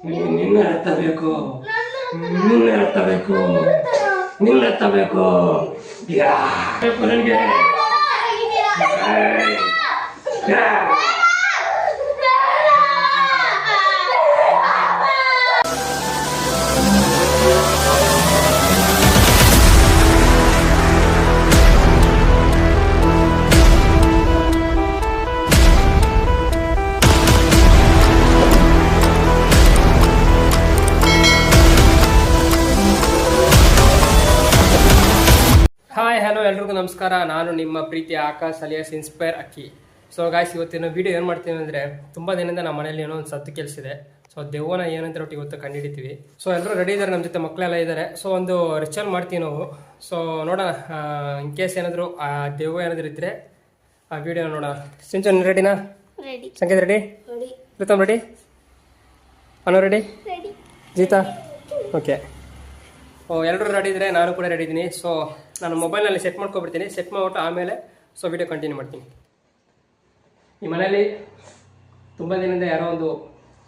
ನಿನ್ನ ಎತ್ತಬೇಕು ನಿನ್ನ ಎತ್ತಬೇಕು ನಿನ್ನ ಎತ್ತಬೇಕು ಯಾ. ಬೇಕು ನನಗೆ ಎಲ್ರಿಗೂ ನಮಸ್ಕಾರ. ನಾನು ನಿಮ್ಮ ಪ್ರೀತಿ Akash alias inspire Akki. So guys ಇವತ್ತಿನ ವಿಡಿಯೋ ಏನು ಮಾಡ್ತೀವಿ ಅಂದರೆ ತುಂಬ ದಿನದಿಂದ ನಮ್ಮ ಮನೇಲಿ ಏನೋ ಒಂದು ಸತ್ತು ಕೆಲಸಿದೆ ಸೊ ದೆವ್ವನ ಏನಂತ ಒಟ್ಟು ಇವತ್ತು ಕಂಡುಹಿಡಿತೀವಿ. ಸೊ ಎಲ್ಲರೂ ರೆಡಿ ಇದ್ದಾರೆ ನಮ್ಮ ಜೊತೆ ಮಕ್ಕಳೆಲ್ಲ ಇದ್ದಾರೆ ಸೊ ಒಂದು ರಿಚಲ್ ಮಾಡ್ತೀವಿ ನಾವು. ಸೊ ನೋಡೋಣ. ಇನ್ ಕೇಸ್ ಏನಾದರೂ ಆ ದೆವ್ವ ಏನಾದರೂ ಇದ್ದರೆ ಆ ವಿಡಿಯೋ ನೋಡೋಣ. ಸಿಂಚನ್ ರೆಡಿನಾ ready Sanket ready ready Preetham ready Anu ready ready Jeeta? Okay ಓ ಎಲ್ಲರೂ ರೆಡಿ ಇದ್ದರೆ ನಾನು ಕೂಡ ರೆಡಿ ಇದ್ದೀನಿ. ಸೊ ನಾನು ಮೊಬೈಲ್ನಲ್ಲಿ ಸೆಟ್ ಮಾಡ್ಕೊಬಿಡ್ತೀನಿ. ಸೆಟ್ ಮಾಡ್ಬಿಟ್ಟು ಆಮೇಲೆ ಸೊ ವಿಡಿಯೋ ಕಂಟಿನ್ಯೂ ಮಾಡ್ತೀನಿ. ಈ ಮನೆಯಲ್ಲಿ ತುಂಬ ದಿನದಿಂದ ಯಾರೋ ಒಂದು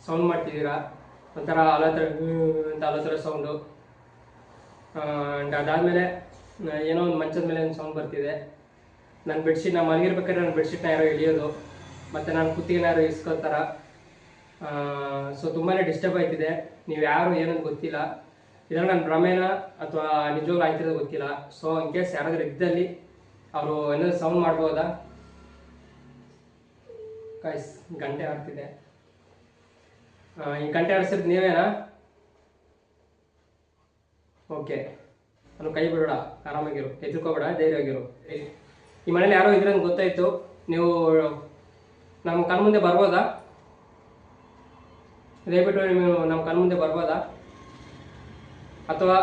ಸೌಂಡ್ ಮಾಡ್ತಿದ್ದೀರಾ? ಒಂಥರ ಅಲತ್ರ ಅಂತ ಅಲತ್ರ ಸೌಂಡು ಆ್ಯಂಡ್ ಅದಾದಮೇಲೆ ಏನೋ ಒಂದು ಮಂಚದ ಮೇಲೆ ಒಂದು ಸೌಂಡ್ ಬರ್ತಿದೆ. ನನ್ನ ಬೆಡ್ಶೀಟ್ ನಾನು ಮಲಗಿರ್ಬೇಕಾದ್ರೆ ನನ್ನ ಬೆಡ್ಶೀಟ್ನ ಯಾರೋ ಇಳಿಯೋದು ಮತ್ತು ನಾನು ಕುತ್ತಿಗೆನ ಯಾರೋ ಇಸ್ಕೊತಾರ ಸೊ ತುಂಬಾ ಡಿಸ್ಟರ್ಬ್ ಆಯ್ತಿದೆ. ನೀವು ಯಾರು ಏನಂತ ಗೊತ್ತಿಲ್ಲ. ಇದ್ರಲ್ಲಿ ನನ್ನ ಭ್ರಮೇನ ಅಥವಾ ನಿಜವಾಗ್ಲೂ ಆಯ್ತಿರೋದು ಗೊತ್ತಿಲ್ಲ. ಸೊ ಇನ್ ಕೇಸ್ ಯಾರಾದ್ರೂ ಇದ್ದಲ್ಲಿ ಅವರು ಏನಾದ್ರು ಸೌಂಡ್ ಮಾಡ್ಬೋದಾ? ಕಾಯ್ಸ್ ಗಂಟೆ ಆಡ್ತಿದೆ. ಈ ಗಂಟೆ ಆಡಿಸಿದ್ ನೀವೇನಾ? ಓಕೆ ನಾನು ಕೈ ಬಿಡೋಣ ಆರಾಮಾಗಿರು. ಹೆದರ್ಕೋಬೇಡ, ಧೈರ್ಯವಾಗಿರು. ಈ- ಮನೇಲಿ ಯಾರೋ ಇದ್ರೆ ಅಂತ ಗೊತ್ತಾಯ್ತು. ನೀವು ನಮ್ಮ ಕಣ್ಮುಂದೆ ಬರ್ಬೋದಾ? ದಯವಿಟ್ಟು ನೀವು ನಮ್ಮ ಕಣ್ಮುಂದೆ ಬರ್ಬೋದಾ? ಅಥವಾ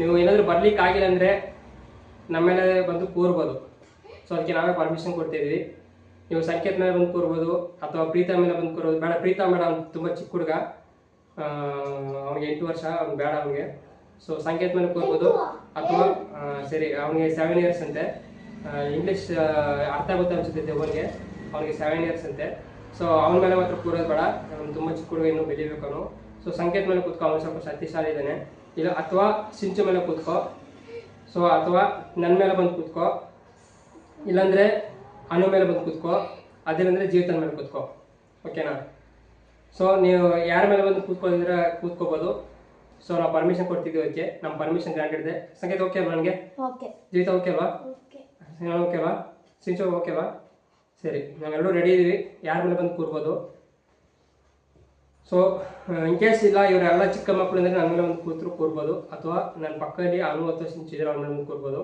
ನೀವು ಏನಾದರೂ ಬರ್ಲಿಕ್ಕೆ ಆಗಿಲ್ಲ ಅಂದರೆ ನಮ್ಮ ಮೇಲೆ ಬಂದು ಕೂರ್ಬೋದು. ಸೊ ಅದಕ್ಕೆ ನಾವೇ ಪರ್ಮಿಷನ್ ಕೊಡ್ತಿದ್ವಿ. ನೀವು ಸಂಕೇತ ಮೇಲೆ ಬಂದು ಕೂರ್ಬೋದು ಅಥವಾ ಪ್ರೀತ ಮೇಲೆ ಬಂದು ಕೂರ್ಬೋದು. ಬೇಡ, ಪ್ರೀತಾ ಮೇಡ ಅವ್ನು ತುಂಬ ಚಿಕ್ಕ ಹುಡುಗ. ಅವ್ನಿಗೆ ಎಂಟು ವರ್ಷ, ಅವ್ನು ಬೇಡ ಅವನಿಗೆ. ಸೊ ಸಂಕೇತ ಮೇಲೆ ಕೂರ್ಬೋದು. ಅಥವಾ ಸರಿ, ಅವನಿಗೆ ಸೆವೆನ್ ಇಯರ್ಸ್ ಅಂತೆ. ಇಂಗ್ಲೀಷ್ ಅರ್ಥ ಆಗುತ್ತೆ ಅನಿಸುತ್ತೆ ದೇವನಿಗೆ ಅವನಿಗೆ ಸೆವೆನ್ ಇಯರ್ಸ್ ಅಂತೆ. ಸೊ ಅವನ ಮೇಲೆ ಮಾತ್ರ ಕೂರೋದು ಬೇಡ. ಅವ್ನು ತುಂಬ ಚಿಕ್ಕ ಹುಡುಗ, ಇನ್ನೂ ಬೆಳಿಬೇಕು ಅವನು. ಸೊ ಸಂಕೇತ ಮೇಲೆ ಕೂತ್ಕೊ. ಅವನು ಸ್ವಲ್ಪ ಶಕ್ತಿಶಾಲಿ ಇದ್ದಾನೆ. ಇಲ್ಲ ಅಥವಾ ಸಿಂಚು ಮೇಲೆ ಕೂತ್ಕೋ. ಸೊ ಅಥವಾ ನನ್ನ ಮೇಲೆ ಬಂದು ಕೂತ್ಕೋ. ಇಲ್ಲಾಂದ್ರೆ ಅನು ಮೇಲೆ ಬಂದು ಕೂತ್ಕೋ. ಅದೇನಂದ್ರೆ ಜೀವಿತನ ಮೇಲೆ ಕೂತ್ಕೋ. ಓಕೆನಾ? ಸೊ ನೀವು ಯಾರ ಮೇಲೆ ಬಂದು ಕೂತ್ಕೊಂಡಿದ್ರೆ ಕೂತ್ಕೋಬೋದು. ಸೊ ನಾವು ಪರ್ಮಿಷನ್ ಕೊಡ್ತಿದ್ದೀವಿ ಅದಕ್ಕೆ. ನಮ್ಮ ಪರ್ಮಿಷನ್ ಗ್ರಾಂಟೆಡ್ ಇದೆ. ಸಂಕೇತ ಓಕೆ ಅಲ್ವಾ ನನಗೆ? ಓಕೆ ಜೀವಿತ ಓಕೆ ಅಲ್ವಾ? ಓಕೆ ಅಲ್ವಾ? ಸಿಂಚು ಓಕೆ ಅಲ್ವಾ? ಸರಿ ನಾವೆಲ್ಲರೂ ರೆಡಿ ಇದ್ದೀವಿ ಯಾರ ಮೇಲೆ ಬಂದು ಕೂರ್ಬೋದು? ಸೊ ಇನ್ ಕೇಸ್ ಇಲ್ಲ ಇವರೆಲ್ಲ ಚಿಕ್ಕ ಮಕ್ಕಳು ಅಂದರೆ ನನ್ನ ಮೇಲೆ ಒಂದು ಕೂತರು ಕೂರ್ಬೋದು. ಅಥವಾ ನನ್ನ ಪಕ್ಕದಲ್ಲಿ ಅನು ಅಥವಾ ಸಿಂಚು ಇದ್ರೆ ಅವ್ರ ಮೇಲೆ ಒಂದು ಕೂರ್ಬೋದು.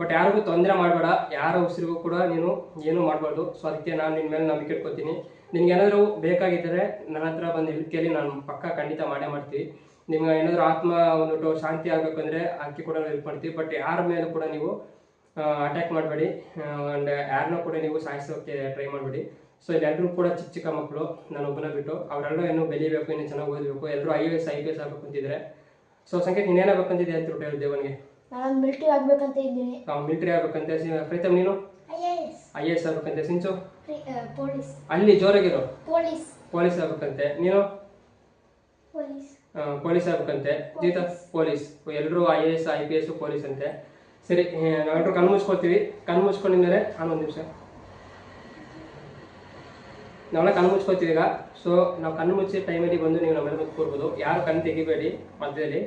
ಬಟ್ ಯಾರಿಗೂ ತೊಂದರೆ ಮಾಡಬೇಡ. ಯಾರ ಉಸಿರಿಗೂ ಕೂಡ ನೀನು ಏನು ಮಾಡಬಾರ್ದು. ಸೊ ಅದಕ್ಕೆ ನಾನು ನಿನ್ನ ಮೇಲೆ ನಂಬಿಕೆ ಇಟ್ಕೋತೀನಿ. ನಿನ್ಗೆ ಏನಾದರೂ ಬೇಕಾಗಿದ್ದರೆ ನನ್ನ ಹತ್ರ ಬಂದು ಕೇಳಿ ನಾನು ಪಕ್ಕ ಖಂಡಿತ ಮಾಡೇ ಮಾಡ್ತೀವಿ. ನಿಮ್ಗೆ ಏನಾದರೂ ಆತ್ಮ ಒಂದು ಶಾಂತಿ ಆಗಬೇಕಂದ್ರೆ ಅಕ್ಕಿ ಕೂಡ ಹೆಲ್ಪ್ ಮಾಡ್ತೀವಿ. ಬಟ್ ಯಾರ ಮೇಲೂ ಕೂಡ ನೀವು ಅಟ್ಯಾಕ್ ಮಾಡಬೇಡಿ. ಆ್ಯಂಡ್ ಯಾರನ್ನೂ ಕೂಡ ನೀವು ಸಾಯಿಸೋಕ್ಕೆ ಟ್ರೈ ಮಾಡಬೇಡಿ. ಸೊ ಎಲ್ಲರೂ ಕೂಡ ಚಿಕ್ಕ ಚಿಕ್ಕ ಮಕ್ಕಳು ನಾನು ಒಬ್ಬನ ಬಿಟ್ಟು ಅವರೆಲ್ಲ ಏನು ಬೆಳಿಬೇಕು ಇನ್ನೂ ಚೆನ್ನಾಗಿ ಓದಬೇಕು ಎಲ್ಲರೂ I S I P S ಆಗಬೇಕು ಅಂತಿದ್ರೆ ಸೊ ಸಂಕೇತ್ ಅಂತಿದೆ ಅಂತ ಹೇಳಿ ದೇವನಿಗೆ ನಾನು ಮಿಲಿಟರಿ ಆಗ್ಬೇಕಂತ ಇದ್ದೀನಿ. ನಾವು ಮಿಲಿಟರಿ ಆಗ್ಬೇಕಂತ. ಪ್ರೀತಮ್ ನೀನು? ಐ ಎಸ್ ಎ ಎಸ್ ಆಗ್ಬೇಕಂತೆ. ಸಿಂಚು? ಪೊಲೀಸ್. ಅಲ್ಲಿ ಜೋರಾಗಿರು? ಪೊಲೀಸ್. ಪೊಲೀಸ್ ಆಗ್ಬೇಕಂತೆ. ನೀನು? ಪೊಲೀಸ್. ಪೊಲೀಸ್ ಆಗ್ಬೇಕಂತೆ. ಜೀತ? ಪೊಲೀಸ್. ಎಲ್ಲರೂ I A S I P S police ಅಂತೆ. ಸರಿ ನಾವೆಲ್ಲರೂ ಕಣ್ಣು ಮುಚ್ಕೊಳ್ತೀವಿ. ಕಣ್ಣು ಒಂದು ನಿಮಿಷ. ನಾವೆಲ್ಲ ಕಣ್ಣು ಮುಚ್ಕೋತೀವಿ ಈಗ. ಸೊ ನಾವು ಕಣ್ಣು ಮುಚ್ಚಿ ಟೈಮಲ್ಲಿ ಬಂದು ನೀವು ನಮ್ಮೆಲ್ಲ ಬಂದು ಕೂರ್ಬೋದು. ಯಾರು ಕಣ್ಣು ತೆಗಿಬೇಡಿ ಮಧ್ಯದಲ್ಲಿ.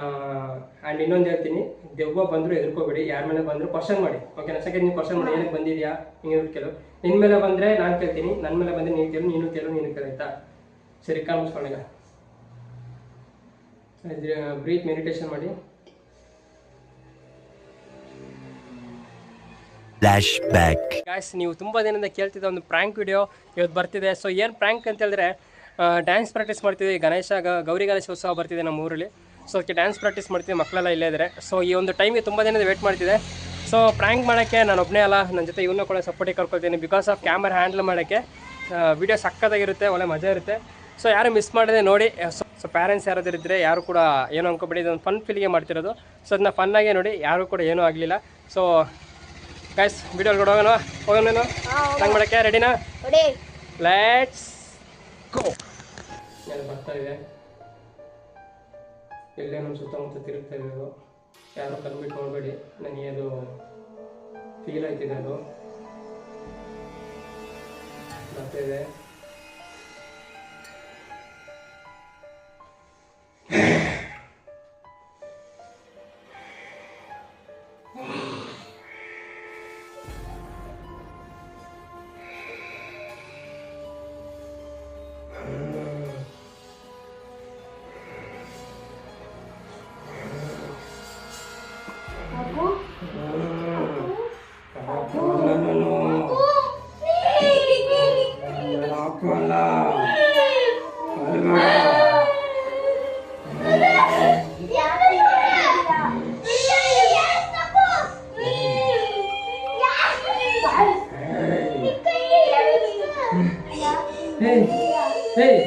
ಆ್ಯಂಡ್ ಇನ್ನೊಂದು ಹೇಳ್ತೀನಿ, ದೆವ್ವ ಬಂದರೂ ಎದುರ್ಕೋಬೇಡಿ ಯಾರ ಮೇಲೆ ಬಂದರೂ ಕ್ವಶನ್ ಮಾಡಿ. ಓಕೆನಾ ಸೆಕೆಂಡ್ ನೀವು ಕ್ವಶನ್ ಮಾಡಿ. ಏನಕ್ಕೆ ಬಂದಿದ್ಯಾ? ಹಿಂಗೆ ಕೇಳು. ನಿನ್ನ ಮೇಲೆ ಬಂದರೆ ನಾನು ಕೇಳ್ತೀನಿ. ನನ್ನ ಮೇಲೆ ಬಂದರೆ ನೀನು ಕೇಳು ನೀನು ಕೇಳು ನೀನು ಕೇಳು ಆಯ್ತಾ? ಸರಿ, ಕಣ್ಣು ಬ್ರೀತ್ ಮೆಡಿಟೇಷನ್ ಮಾಡಿ. ಫ್ಲಾಶ್ಬ್ಯಾಕ್ ಗಾಯ್ಸ್ ನೀವು ತುಂಬ ದಿನದಿಂದ ಕೇಳ್ತಿದ್ದ ಒಂದು ಪ್ರ್ಯಾಂಕ್ ವಿಡಿಯೋ ಇವತ್ತು ಬರ್ತಿದೆ. ಸೊ ಏನು ಪ್ರ್ಯಾಂಕ್ ಅಂತ ಹೇಳಿದ್ರೆ ಡ್ಯಾನ್ಸ್ ಪ್ರಾಕ್ಟೀಸ್ ಮಾಡ್ತಿದ್ವಿ. ಗಣೇಶ ಗೌರಿ ಗಣೇಶ ಉತ್ಸವ ಬರ್ತಿದೆ ನಮ್ಮ ಊರಲ್ಲಿ. ಸೊ ಅದಕ್ಕೆ ಡ್ಯಾನ್ಸ್ ಪ್ರಾಕ್ಟೀಸ್ ಮಾಡ್ತೀವಿ ಮಕ್ಕಳೆಲ್ಲ ಇಲ್ಲೇ ಇದ್ದಾರೆ ಸೊ ಈ ಒಂದು ಟೈಮ್ಗೆ ತುಂಬ ದಿನದ ವೇಟ್ ಮಾಡ್ತಿದೆ. ಸೊ ಪ್ರ್ಯಾಂಕ್ ಮಾಡೋಕ್ಕೆ ನಾನು ಒಬ್ಬನೇ ಅಲ್ಲ. ನನ್ನ ಜೊತೆ ಇವನ್ನ ಕೂಡ ಸಪೋರ್ಟಿಗೆ ಕರ್ಕೊಳ್ತೀನಿ. ಬಿಕಾಸ್ ಆಫ್ ಕ್ಯಾಮರಾ ಹ್ಯಾಂಡಲ್ ಮಾಡೋಕ್ಕೆ ವಿಡಿಯೋ ಸಕ್ಕತ್ತಾಗಿರುತ್ತೆ, ಒಳ್ಳೆ ಮಜಾ ಇರುತ್ತೆ. ಸೊ ಯಾರು ಮಿಸ್ ಮಾಡಿದೆ ನೋಡಿ ಸೊ ಸೊ ಪ್ಯಾರೆಂಟ್ಸ್ ಯಾರಾದರೂ ಇದ್ದರೆ ಯಾರು ಕೂಡ ಏನು ಅಂದ್ಕೊಬೇಡಿ ಇದೊಂದು ಫನ್ ಫೀಲಿಗೆ ಮಾಡ್ತಿರೋದು. ಸೊ ಅದನ್ನ ಫನ್ನಾಗೆ ನೋಡಿ, ಯಾರು ಕೂಡ ಏನೂ ಆಗಲಿಲ್ಲ. ಸೊ ಗೈಸ್ ವಿಡಿಯೋ ಹೋಗೋಣ ಹೋಗೋಣ ನೀನು? ಹಂಗೆ ಮಾಡೋಕ್ಕೆ? ರೆಡಿನಾ ರೆಡಿ ಲೆಟ್ಸ್ ಗೋ ಬರ್ತಾ ಇದೆ. ಎಲ್ಲೇ ನಮ್ಮ ಸುತ್ತಮುತ್ತ ತಿರುಗ್ತಾ ಇದೆ ಅದು. ಯಾರು ಕಲ್ಬಿಟ್ಟು ನೋಡಬೇಡಿ ನನಗೆ ಅದು ಫೀಲ್ ಆಯ್ತಿದೆ ಅದು. ಬರ್ತಾ ಇದೆ. ಹೇ ಏಯ್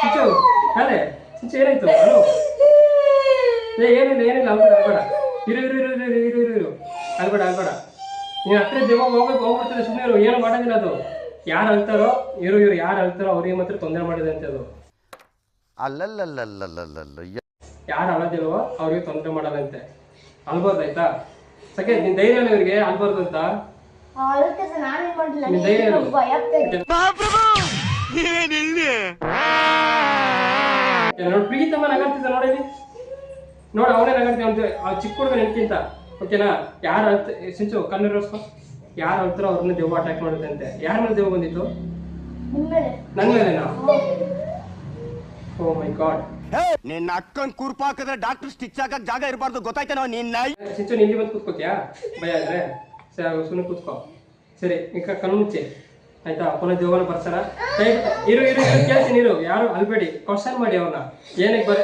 ಚಿಚ್ಚು ಅದೇ ಚಿಚ್ಚು ಏನಾಯ್ತು ಹಲೋ ಏ ಏನಿಲ್ಲ ಏನಿಲ್ಲ ಅಲ್ಬೇಡ ಅಲ್ಬೇಡ ಇರು ಇರು ಇರು ಇರು ಇರು ಇರು ಇರು ಅಲ್ಬೇಡ ಅಲ್ಬೇಡ ನೀನು ಹತ್ರ ಜೀವ ಹೋಗ್ಬೇಕು ಹೋಗ್ಬಿಡ್ತಾರೆ ಸುಮ್ಮನೆ ಇರು. ಏನು ಮಾಡೋದಿಲ್ಲ ಅದು. ಯಾರು ಅಳ್ತಾರೋ, ಇರು ಇರು, ಯಾರು ಅಳ್ತಾರೋ, ಅವ್ರಿಗೆ ಮಾತ್ರ ತೊಂದರೆ ಮಾಡಿದೆ ಅದು. ಅಲ್ಲಲ್ಲಲ್ಲಲ್ಲಲ್ಲಲ್ಲ ಯಾರು ಅಳೋದಿಲ್ವೋ ಅವ್ರಿಗೆ ತೊಂದರೆ ಮಾಡೋದಂತೆ ಅಲ್ಬಾರ್ದು ಆಯ್ತಾ ಸಕೆ ನಿನ್ ಧೈರ್ಯ ಇವ್ರಿಗೆ ಅಲ್ಬಾರ್ದು ಅಂತ ಧೈರ್ಯ ಏ, ನೋಡಿ ಪ್ರೀತಮ್ಮ ನಗರ್ತಿದ್ದ ನೋಡಿ ನೋಡಿ ಅವನೇ ನಗರ್ತೀವಿ ಅಂತ ಆ ಚಿಕ್ಕ ಹುಡುಗ ನೆನ್ಕಿಂತ ಓಕೆನಾ? ಯಾರು ಅಳ್ತ ಸಿಂಚು ಕಣ್ಣೀರೋಸ್ಕೊ ಯಾರು ಅಳ್ತಾರೋ ಅವ್ರನ್ನ ದೆವ್ವ ಅಟ್ಯಾಕ್ ಮಾಡುತ್ತಂತೆ ಯಾರ ಮೇಲೆ ದೆವ್ವ ಬಂದಿತ್ತು? ನನ್ನ. ಮೇಲೆನಾ? ಓ ಮೈ ಗಾಡ್ ನಿನ್ನ ಅಕ್ಕನ್ ಕುರ್ಪಾಕಿದ್ರೆ ಡಾಕ್ಟರ್ ಸ್ಟಿಚ್ ಹಾಕಕ್ ಜಾಗ ಇರಬಾರ್ದು. ಗೊತ್ತಾಯ್ತೇನೋ ನಿನ್ನ? ಸಿಂಚು ನಿಲ್ಲಿ ಬಂದು ಕೂತ್ಕೋತಿಯಾ? ಭಯ ಆದ್ರೆ. ಸರಿ ಸುಮ್ಮನೆ ಕೂತ್ಕೋ. ಸರಿ ಈಗ ಕಣ್ಣು ಮುಚ್ಚಿ. ಆಯ್ತಾ? ಪುನಃ ದೇವನ ಬರ್ತಾರ ಇರು ಇರು ಕೇಳ್ತೀನಿ ಇರು. ಯಾರು? ಅಲ್ಬೇಡಿ ಕ್ವಶನ್ ಮಾಡಿ ಅವ್ರನ್ನ. ಏನಕ್ಕೆ ಬರ್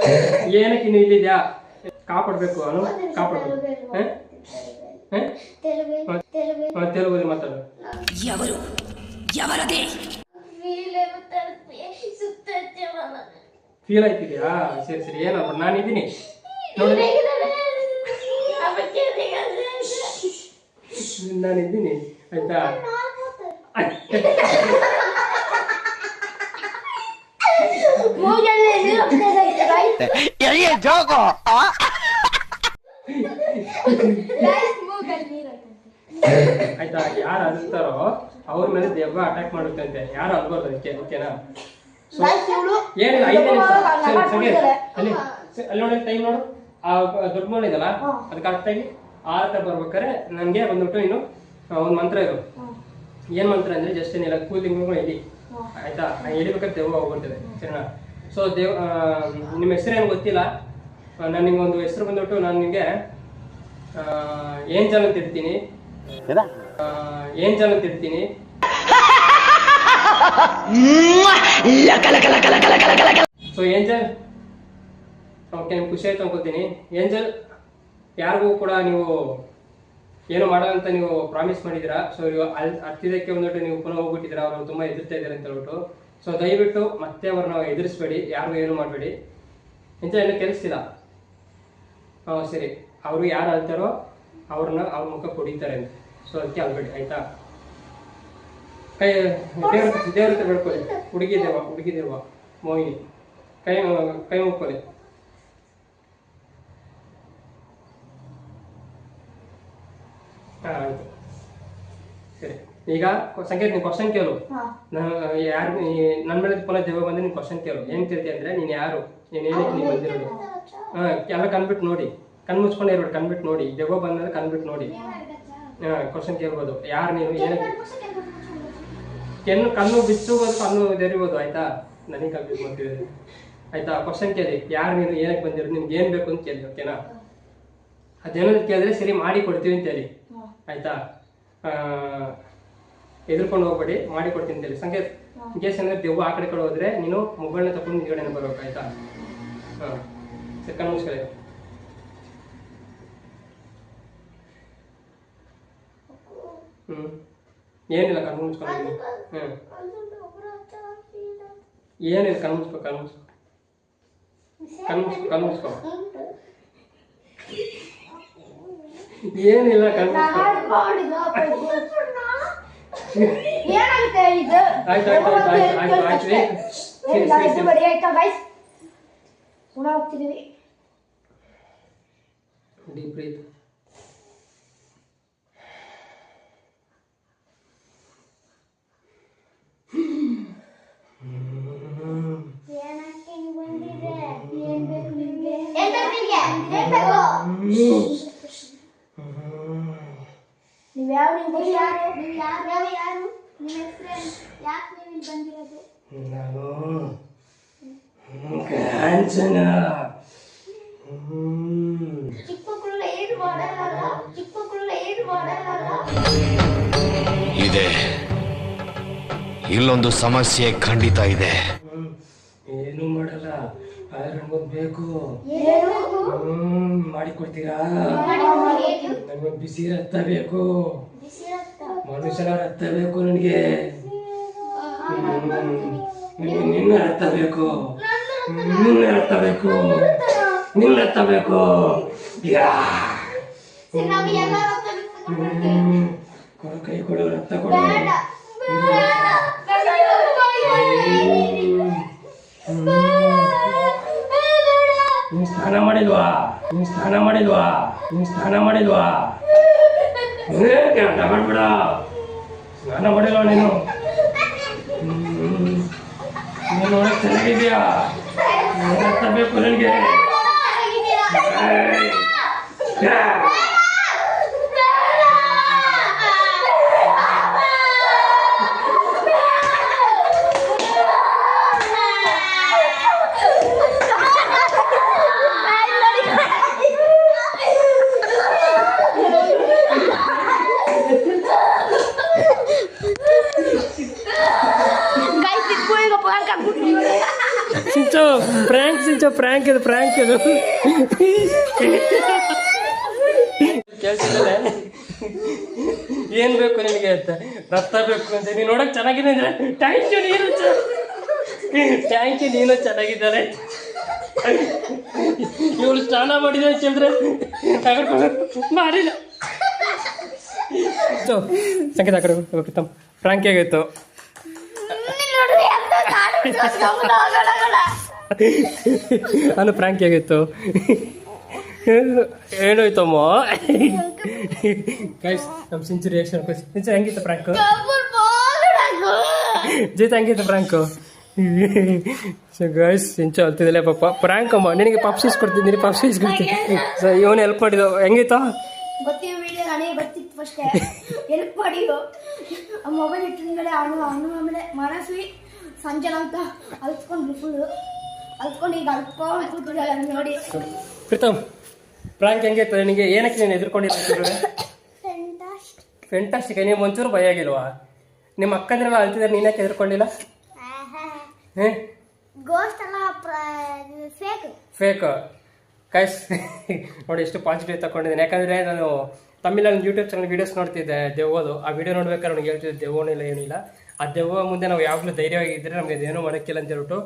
ಏನಕ್ಕೆ ಇನ್ನು ಇಲ್ಲಿದ್ಯಾ? ಕಾಪಾಡ್ಬೇಕು ಅನು? ಕಾಪಾಡ್ಬೇಕು. ತೆಲುಗು ಮಾತಾಡು. ಫೀಲ್ ಆಯ್ತಿದ್ಯಾ? ಸರಿ ಸರಿ. ಏನಪ್ಪ ನಾನಿದ್ದೀನಿ. ನೋಡಿ. ನಾನಿದ್ದೀನಿ. ಆಯ್ತಾ? ಹೋಗ್ತಾ ಇದೆ. ಆಯ್ತಾ ಯಾರು ಅಳ್ತಾರೋ ಅವ್ರ ಮೇಲೆ ದೆವ್ವ ಅಟ್ಯಾಕ್ ಮಾಡುತ್ತಂತೆ ಯಾರು ಅನ್ಬೋದು ಅದಕ್ಕೆ ಓಕೆನಾ ಏನಿಲ್ಲ ಐದು ನಿಮಿಷ. ಅಲ್ಲಿ ಅಲ್ಲಿ ನೋಡಿ ಟೈಮ್ ನೋಡು ಆ ದೊಡ್ಡ ಅದಕ್ಕೆ ಅದು ಕರೆಕ್ಟಾಗಿ ಆ ಹತ್ರ ಬರ್ಬೇಕಾದ್ರೆ ನನಗೆ ಬಂದ್ಬಿಟ್ಟು ಇನ್ನು ಒಂದು ಮಂತ್ರ ಹ್ಮ್. ಏನ್ ಮಾಡ್ತಾರೆ ಅಂದ್ರೆ ಜಸ್ಟ್ ಏನಿಲ್ಲ ಕೂಲ್ ಎಲ್ಲಿ. ಆಯ್ತಾ? ಎಳಿಬೇಕಾದ್ರೆ ದೆವ್ವ ಹೋಗ್ಬಿಡ್ತದೆ ಸರಿನಾ? ಸೊ ದೇವ್ ನಿಮ್ಮ ಹೆಸರು ಏನು ಗೊತ್ತಿಲ್ಲ? ನಾನು ನಿಮ್ಗೆ ಒಂದು ಹೆಸರು ಬಂದ್ಬಿಟ್ಟು ನಾನು ನಿಮಗೆ ಏಂಜಲ್ ಅಂತ ಇರ್ತೀನಿ. ಏಂಜಲ್ ಅಂತ ಇರ್ತೀನಿ. So angel? ಓಕೆ ನಿಮ್ಗೆ ಖುಷಿ ಆಯ್ತು ಅನ್ಕೋತೀನಿ ಏಂಜಲ್ ಯಾರಿಗೂ ಕೂಡ ನೀವು ಏನು ಮಾಡೋ ಅಂತ ನೀವು ಪ್ರಾಮಿಸ್ ಮಾಡಿದ್ದೀರಾ? ಸೊ ಇವಾಗ ಅಲ್ಲಿ ಹತ್ತಿದಕ್ಕೆ ಬಂದ್ಬಿಟ್ಟು ನೀವು ಪುನಃ ಹೋಗ್ಬಿಟ್ಟಿದ್ದೀರಾ? ಅವರು ತುಂಬ ಎದುರ್ತಾ ಇದ್ದಾರೆ ಅಂತ ಹೇಳ್ಬಿಟ್ಟು. ಸೊ ದಯವಿಟ್ಟು ಮತ್ತೆ ಅವ್ರನ್ನ ಎದುರಿಸ್ಬೇಡಿ ಯಾರಿಗೂ ಏನು ಮಾಡಬೇಡಿ. ಇಂಥ ಏನು ಕೆಲಸಿಲ್ಲ. ಹಾಂ, ಸರಿ. ಅವರು ಯಾರು ಅಳ್ತಾರೋ ಅವ್ರನ್ನ ಅವ್ರ ಮುಖ ಕುಡಿತಾರೆ ಅಂತ. ಸೊ ಅದಕ್ಕೆ ಅಲ್ಬೇಡಿ ಆಯ್ತಾ? ಕೈ, ದೇವ್ರ ದೇವ್ರ ಹತ್ರ ಬೇಡ್ಕೊಳ್ಳಿ. ಹುಡುಗಿ ದೇವ ಹುಡುಗಿ ದೇವ. ಮೋಹಿನಿ. ಕೈ ಕೈ ಮುಕ್ಕೊಳ್ಳಿ. ಹಾಂ ಆಯ್ತು. ಸರಿ. ಈಗ ಸಂಕೇತ್ ನೀನು ಕ್ವಶನ್ ಕೇಳು. ನಾನು ಯಾರು ನನ್ನ ಮೇಲೆ ಪುನಃ ಜಗ ಬಂದ್ರೆ ನೀನು ಕ್ವಶನ್ ಕೇಳು. ಏನು ಕೇಳ್ತಿ ಅಂದ್ರೆ ನೀನು ಯಾರು? ನೀನು ಏನಕ್ಕೆ ನೀನು ಬಂದಿರೋದು? ಹಾಂ ಎಲ್ಲ ಕಣ್ಬಿಟ್ಟು ನೋಡಿ. ಕಣ್ ಮುಚ್ಕೊಂಡು ಇರ್ಬೇಡಿ ಕಣ್ಬಿಟ್ಟು ನೋಡಿ. ಜಗೋ ಬಂದ್ರೆ ಕಣ್ಬಿಟ್ಟು ನೋಡಿ. ಹಾಂ ಕ್ವಶನ್ ಕೇಳ್ಬೋದು. ಯಾರು ನೀನು ಏನಕ್ಕೆ ಕೆನ್ನು ಕಣ್ಣು ಬಿಚ್ಚಬೋದು ಕಣ್ಣು ತೆರಿಬೋದು ಆಯ್ತಾ? ನನಗೆ ಕಲ್ಬಿಟ್ಟು ಮಾಡ್ತಿದ್ದಾರೆ ಆಯ್ತಾ? ಕ್ವಶನ್ ಕೇಳಿ. ಯಾರು ನೀನು? ಏನಕ್ಕೆ ಬಂದಿರೋದು? ನಿಮ್ಗೆ ಏನು ಬೇಕು ಅಂತ ಕೇಳಿ ಓಕೆನಾ ಅದೇನಾದ್ರು ಕೇಳಿದ್ರೆ ಸರಿ ಮಾಡಿ ಕೊಡ್ತೀವಿ ಅಂತ ಹೇಳಿ. ಆಯ್ತಾ? ಎದುರ್ಕೊಂಡು ಹೋಗ್ಬೇಡಿ ಮಾಡಿ ಕೊಡ್ತೀನಿ ಅಂತ ಹೇಳಿ ಸಂಕೇತ್ ಕೇಸ್ ಏನಂದ್ರೆ ದೆವ್ವ ಆ ಕಡೆ ಕಡೆ ಹೋದ್ರೆ ನೀನು ಮೊಬೈಲ್ನ ತಗೊಂಡು ನಿಗಡೆ ಬರ್ಬೇಕು ಆಯ್ತಾ? ಹಾಂ. ಸರಿ ಕಣ್ಣು ಮುಚ್ಕೊಳ್ಳಿ. ಹ್ಞೂ ಏನಿಲ್ಲ ಕಣ್ಣು ಮುಚ್ಕೊಂಡಿದ್ದೀನಿ. ಹ್ಞೂ ಏನಿಲ್ಲ ಕಣ್ಣು ಮುಚ್ಕೊ ಕಣ್ಣು ಮುಚ್ಕೊ. ಕಣ್ಣು ಮುಚ್ಕೊ ಕಣ್ಣು ಮುಚ್ಕೊ. ಏನಿಲ್ಲ ಏನಾಗುತ್ತೆ ಇದು ಆಯ್ತು ಆಯ್ತು ಗೈಸ್ ಪುನಃ ಹೋಗ್ತಿದೀವಿ. ಡೀಪ್ ಬ್ರೀತ್ ಏನಕ್ಕೆ ಹಿಂಗ್ ಬಂದಿದೆ ಏನ್ ಬೇಕು ನಿಮ್ಗೆ ಏನ್ ಬೇಕು ನಿಮ್ಗೆ ಏನ್ ಬೇಕು ನೀವ್ ಯಾವ ನೀವು ಯಾರು ನೀವು ಯಾರು ಯಾವ ಯಾರು ನಿಮ್ಮ ಹೆಸರು ಯಾಕೆ ನೀವು ಇಲ್ಲಿ ಬಂದಿರೋದು ನಾನು ಕಾಂಚನ ಹ್ಮ್. ಚಿಕ್ಕ ಮಕ್ಕಳು ಏನು ಮಾಡಲ್ಲ ಚಿಕ್ಕ ಮಕ್ಕಳು ಏನು ಮಾಡಲ್ಲ ಇದೆ. ಇಲ್ಲೊಂದು ಸಮಸ್ಯೆ ಖಂಡಿತ ಇದೆ. ಏನು ಮಾಡಲ್ಲ? ಆದ್ರೆ ಬೇಕು. ಮಾಡಿಕೊಡ್ತೀರಾ? ನಮಗೆ ಬಿಸಿ ರಕ್ತ ಬೇಕು. ಮನುಷ್ಯನ ರಕ್ತ? ಬೇಕು ನನಗೆ. ನಿನಗೆ ನಿನ್ನ ರಕ್ತ ಬೇಕು. ನಿನ್ನ ರಕ್ತ ಬೇಕು ನಿನ್ನ ರಕ್ತ ಬೇಕು ಯಾ ಕೈ ಕೊಡು ರಕ್ತ ಕೊಡು. ನೀನ್ ಸ್ನಾನ ಮಾಡಿಲ್ವಾ? ನೀನು ಸ್ನಾನ ಮಾಡಿಲ್ವಾ? ನೀನು ಸ್ನಾನ ಮಾಡಿಲ್ವಾ? ಏ, ಮಾಡ್ಬೇಡ ಸ್ನಾನ ಮಾಡಿಲ್ವಾ ನೀನು ಹ್ಮ್. ನೀನು ನೋಡಕ್ ಚೆನ್ನಾಗಿದ್ಯಾ ನಿನ್ ರಕ್ತ ಬೇಕು ನನಗೆ ಏಯ್. Yeah. Sincho prank Sincho prank ಇದು ಪ್ರ್ಯಾಂಕ್ ಇದು. ಕೇಳ್ತಿದ್ದಲ್ಲ? ಏನ್ ಬೇಕು ನಿನಗೆ ಅಂತ? ರಕ್ತ ಬೇಕು ಅಂತ. ನೀನು ನೋಡಕ್ ಚೆನ್ನಾಗಿದೆ ಅಂದ್ರೆ ಥ್ಯಾಂಕ್ ಯು ನೀನು ಥ್ಯಾಂಕ್ ಯು ನೀನು ಚೆನ್ನಾಗಿದ್ದಾರೆ ಇವಳು ಸ್ನಾನ ಮಾಡಿದ ಅಂತ ಹೇಳಿದ್ರೆ ತಗೊಂಡು ಮಾಡಿಲ್ಲ. ಸಂಗೀತ ಆ ಕಡೆ ಪ್ರೀತಮ್ ನಾನು ಪ್ರಾಂಕ್ ಹೇಗಿತ್ತು? ಏನೋಯ್ತಮ್ಮ ಗೈಸ್ ನಮ್ಮ ಸಿಂಚು ರಿಯಾಕ್ಷನ್ ಸಿಂಚು, ಹೆಂಗಿತ್ತು ಪ್ರಾಂಕ್ ಜೀತ, ಹೆಂಗಿತ್ತು ಪ್ರಾಂಕ್ ಸೊ ಗೈಸ್ ಸಿಂಚು ಅಂತಿದ್ದಿಲ್ಲ ಪಾಪ. ಪ್ರಾಂಕ್ ಅಮ್ಮ. ನಿನಗೆ ಪಪ್ಸೀಸ್ ಕೊಡ್ತಿದ್ದೀನಿ ಪಪ್ಸೀಸ್ ಕೊಡ್ತೀನಿ. ಸೊ ಇವನು ಹೆಲ್ಪ್ ಮಾಡಿದ್ದು ಹೆಂಗಿತ್ತು? ಮೇಲೆ ಹೆಲ್ಪ್ ಆ ಮೊಬೈಲ್ ಇಟ್ಟಿದ್ಮೇಲೆ ಅವನು ಅವನು ಆಮೇಲೆ ಮನಸ್ವಿ ಸಂಜನ ಅಂತ ಅಲ್ತ್ಕೊಂಡು ಫುಲ್ಲು ಈಗ ನೋಡಿ. ಪ್ರೀತಮ್ ಪ್ರಾಂಕ್ ಹೆಂಗೈತೆ ನಿನಗೆ ಏನಕ್ಕೆ ನೀನು ಎದುರ್ಕೊಂಡಿಲ್ಲ ಫೆಂಟಾಸ್ಟಿಕ್ ನೀವು ಒಂಚೂರು ಭಯ ಆಗಿಲ್ವಾ? ನಿಮ್ಮ ಅಕ್ಕಂದ್ರೆಲ್ಲ ಅಳ್ತಿದ್ದಾರೆ ಎದುರ್ಕೊಂಡಿಲ್ಲ? ಗೋಸ್ಟ್ ಎಲ್ಲ ಫೇಕ್ ಫೇಕ್ ಕೈಸ್ ನೋಡಿ ಎಷ್ಟು ಪಾಸಿಟಿವ್ ತಗೊಂಡಿದ್ದೀನಿ ಯಾಕಂದರೆ ನಾನು ತಮಿಳಲ್ಲಿ ಯೂಟ್ಯೂಬ್ ಚಾನಲ್ ವೀಡಿಯೋಸ್ ನೋಡ್ತಿದ್ದೆ ದೆವ್ವದು. ಆ ವಿಡಿಯೋ ನೋಡ್ಬೇಕಾದ್ರೆ ನನಗೆ ಹೇಳ್ತಿದ್ದೆ ದೆವ್ವನಿಲ್ಲ ಏನಿಲ್ಲ ಆ ದೆವ್ವ ಮುಂದೆ ನಾವು ಯಾವಾಗಲೂ ಧೈರ್ಯವಾಗಿದ್ದರೆ ನಮಗೆ ಅದೇನೋ ಮಾಡೋಕ್ಕಿಲ್ಲ ಅಂತ ಹೇಳ್ಬಿಟ್ಟು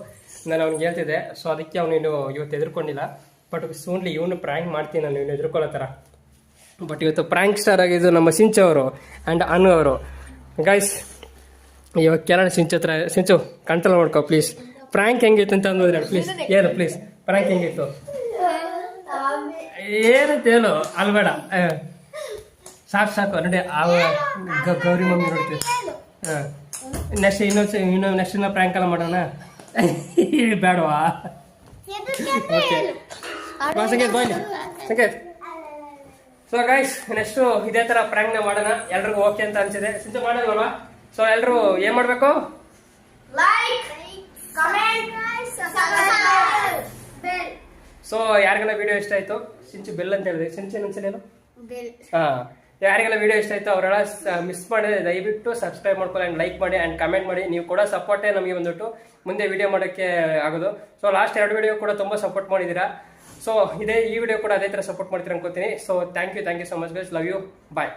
ನಾನು ಅವ್ನಿಗೆ ಹೇಳ್ತಿದ್ದೆ. ಸೊ ಅದಕ್ಕೆ ಅವನೇನು ಇವತ್ತು ಎದುರ್ಕೊಂಡಿಲ್ಲ ಬಟ್ ಸೂನ್ಲಿ ಇವನು ಪ್ರ್ಯಾಂಕ್ ಮಾಡ್ತೀನಿ ನಾನು, ಇವನು ಎದುರ್ಕೊಳ್ಳೋ ಥರ ಬಟ್ ಇವತ್ತು ಪ್ರ್ಯಾಂಕ್ ಸ್ಟಾರ್ ಆಗಿದ್ದು ನಮ್ಮ ಸಿಂಚು ಅವರು ಆ್ಯಂಡ್ ಅನು ಅವರು. ಗಾಯ್ಸ್ ಇವಾಗ ಕೇಳೋಣ ಸಿಂಚು ಹತ್ರ. ಸಿಂಚು ಕಂಟ್ರೋಲ್ ಮಾಡ್ಕೋ ಪ್ಲೀಸ್ ಪ್ರ್ಯಾಂಕ್ ಹೆಂಗಿತ್ತು ಅಂತ ಅಂದ್ರೆ ಪ್ಲೀಸ್ ಏನು ಪ್ಲೀಸ್ ಪ್ರ್ಯಾಂಕ್ ಹೆಂಗಿತ್ತು? ಏನಂತ ಹೇಳು. ಅಲ್ಬೇಡ ಬೇಡ. ಸಾಕು ಸಾಕು ನೋಡಿ ಆ, ಗೌರಿ ಮಮ್ಮಿ ನೋಡ್ತೀವಿ. ಹಾಂ. ನೆಕ್ಸ್ಟ್ ಇನ್ನೊಂದು ಇನ್ನೊಂದು ನೆಕ್ಸ್ಟ್ ಇನ್ನೊಂದು ಪ್ರ್ಯಾಂಕ್ ಎಲ್ಲ ಮಾಡೋಣ. ಬೇಡವಾ? Okay bye Sangeeth so guys next ಇದೇ ಥರ ಪ್ರ್ಯಾಂಕ್ನ ಮಾಡೋಣ. ಎಲ್ರಿಗೂ ಓಕೆ ಅಂತ ಅನ್ಸಿದೆ. ಸಿದ್ಧ ಮಾಡೋದಲ್ವಾ ಸೊ ಎಲ್ಲರೂ ಏನು ಮಾಡಬೇಕು? ಸೊ ಯಾರಿಗೆಲ್ಲ ವಿಡಿಯೋ ಇಷ್ಟ ಆಯಿತು? ಸಿಂಚು ಬೆಲ್ ಅಂತ ಹೇಳಿದೆ. ಸಿಂಚು ಬೆಲ್ ಹಾಂ. ಯಾರಿಗೆಲ್ಲ ವಿಡಿಯೋ ಇಷ್ಟ ಆಯಿತು ಅವರೆಲ್ಲ ಮಿಸ್ ಮಾಡಿದ್ರೆ ದಯವಿಟ್ಟು ಸಬ್ಸ್ಕ್ರೈಬ್ ಮಾಡ್ಕೊಳ್ಳಿ ಆ್ಯಂಡ್ ಲೈಕ್ ಮಾಡಿ ಆ್ಯಂಡ್ ಕಮೆಂಟ್ ಮಾಡಿ. ನೀವು ಕೂಡ ಸಪೋರ್ಟೇ ನಮಗೆ ಬಂದ್ಬಿಟ್ಟು ಮುಂದೆ ವಿಡಿಯೋ ಮಾಡೋಕ್ಕೆ ಆಗೋದು. ಸೊ ಲಾಸ್ಟ್ ಎರಡು ವಿಡಿಯೋ ಕೂಡ ತುಂಬ ಸಪೋರ್ಟ್ ಮಾಡಿದ್ದೀರಾ. ಸೊ ಇದೇ ಈ ವಿಡಿಯೋ ಕೂಡ ಅದೇ ಥರ ಸಪೋರ್ಟ್ ಮಾಡ್ತೀರಾ ಅನ್ಕೋತೀನಿ. So thank you thank you so much guys love you bye